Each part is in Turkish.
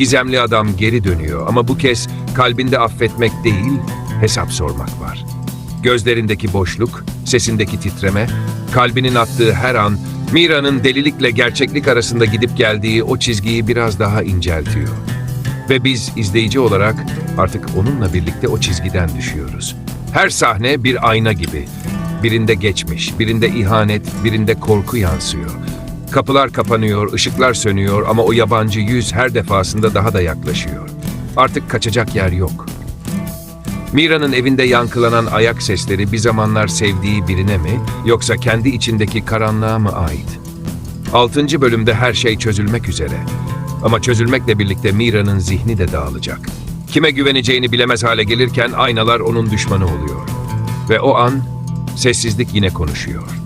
Gizemli adam geri dönüyor ama bu kez kalbinde affetmek değil, hesap sormak var. Gözlerindeki boşluk, sesindeki titreme, kalbinin attığı her an Mira'nın delilikle gerçeklik arasında gidip geldiği o çizgiyi biraz daha inceltiyor. Ve biz izleyici olarak artık onunla birlikte o çizgiden düşüyoruz. Her sahne bir ayna gibi. Birinde geçmiş, birinde ihanet, birinde korku yansıyor. Kapılar kapanıyor, ışıklar sönüyor ama o yabancı yüz her defasında daha da yaklaşıyor. Artık kaçacak yer yok. Mira'nın evinde yankılanan ayak sesleri bir zamanlar sevdiği birine mi yoksa kendi içindeki karanlığa mı ait? Altıncı bölümde her şey çözülmek üzere. Ama çözülmekle birlikte Mira'nın zihni de dağılacak. Kime güveneceğini bilemez hale gelirken aynalar onun düşmanı oluyor. Ve o an sessizlik yine konuşuyor.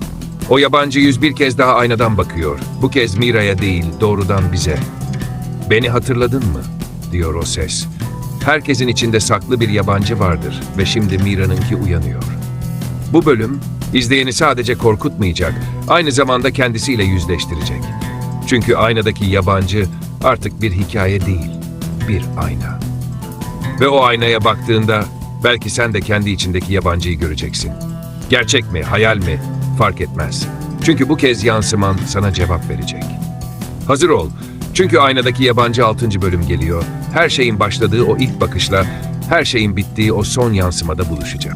O yabancı yüz bir kez daha aynadan bakıyor. Bu kez Mira'ya değil, doğrudan bize. Beni hatırladın mı? diyor o ses. Herkesin içinde saklı bir yabancı vardır ve şimdi Mira'nınki uyanıyor. Bu bölüm izleyeni sadece korkutmayacak, aynı zamanda kendisiyle yüzleştirecek. Çünkü aynadaki yabancı artık bir hikaye değil, bir ayna. Ve o aynaya baktığında belki sen de kendi içindeki yabancıyı göreceksin. Gerçek mi, hayal mi fark etmez. Çünkü bu kez yansıman sana cevap verecek. Hazır ol. Çünkü aynadaki yabancı 6. bölüm geliyor. Her şeyin başladığı o ilk bakışla her şeyin bittiği o son yansımada buluşacak.